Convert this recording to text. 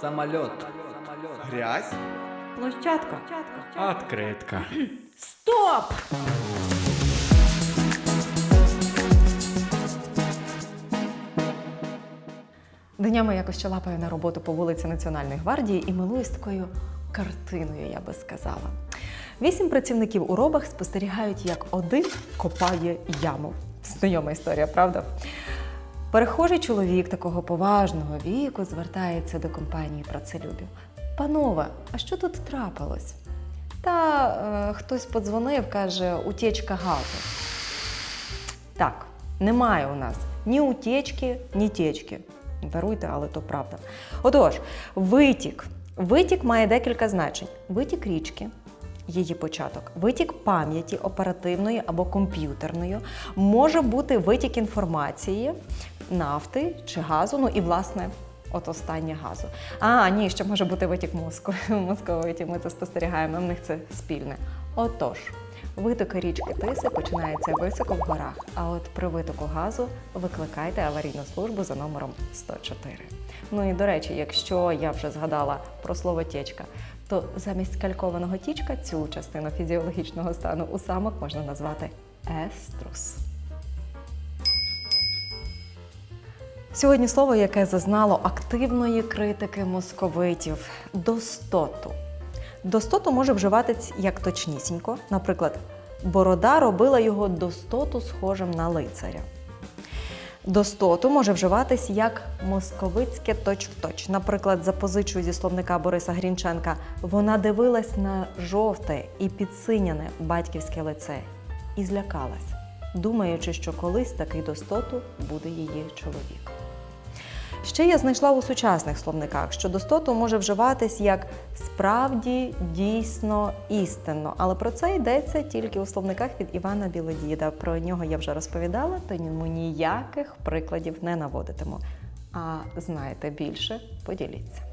Самолет. Грязь? Площадка. Откритка. Стоп! Днями якось чалапаю на роботу по вулиці Національної гвардії і милуюсь такою картиною, я би сказала. Вісім працівників у робах спостерігають, як один копає яму. Знайома історія, правда? Перехожий чоловік такого поважного віку звертається до компанії працелюбів. Панове, а що тут трапилось? Та е, хтось подзвонив, каже, утічка газу. Так, немає у нас ні утічки, ні течки. Даруйте, але то правда. Отож, витік. Витік має декілька значень: витік річки, її початок, витік пам'яті оперативної або комп'ютерної, може бути витік інформації, нафти чи газу, ну і власне. От останнє газу. А, ні, ще може бути витік мозку. Московиті ми це спостерігаємо, в них це спільне. Отож, витоки річки Тиси починається високо в горах. А от при витоку газу викликайте аварійну службу за номером 104. Ну і до речі, якщо я вже згадала про слово тічка, то замість калькованого тічка цю частину фізіологічного стану у самок можна назвати еструс. Сьогодні слово, яке зазнало активної критики московитів достоту. Достоту може вживатись як точнісінько, наприклад, борода робила його достоту схожим на лицаря. Достоту може вживатись як московицьке точ-в-точ. Наприклад, запозичую зі словника Бориса Грінченка, вона дивилась на жовте і підсиняне батьківське лице і злякалась, думаючи, що колись такий достоту буде її чоловік. Ще я знайшла у сучасних словниках, що достоту може вживатись як справді, дійсно, істинно. Але про це йдеться тільки у словниках від Івана Білодіда. Про нього я вже розповідала, то йому ніяких прикладів не наводитиму. А знаєте більше, поділіться.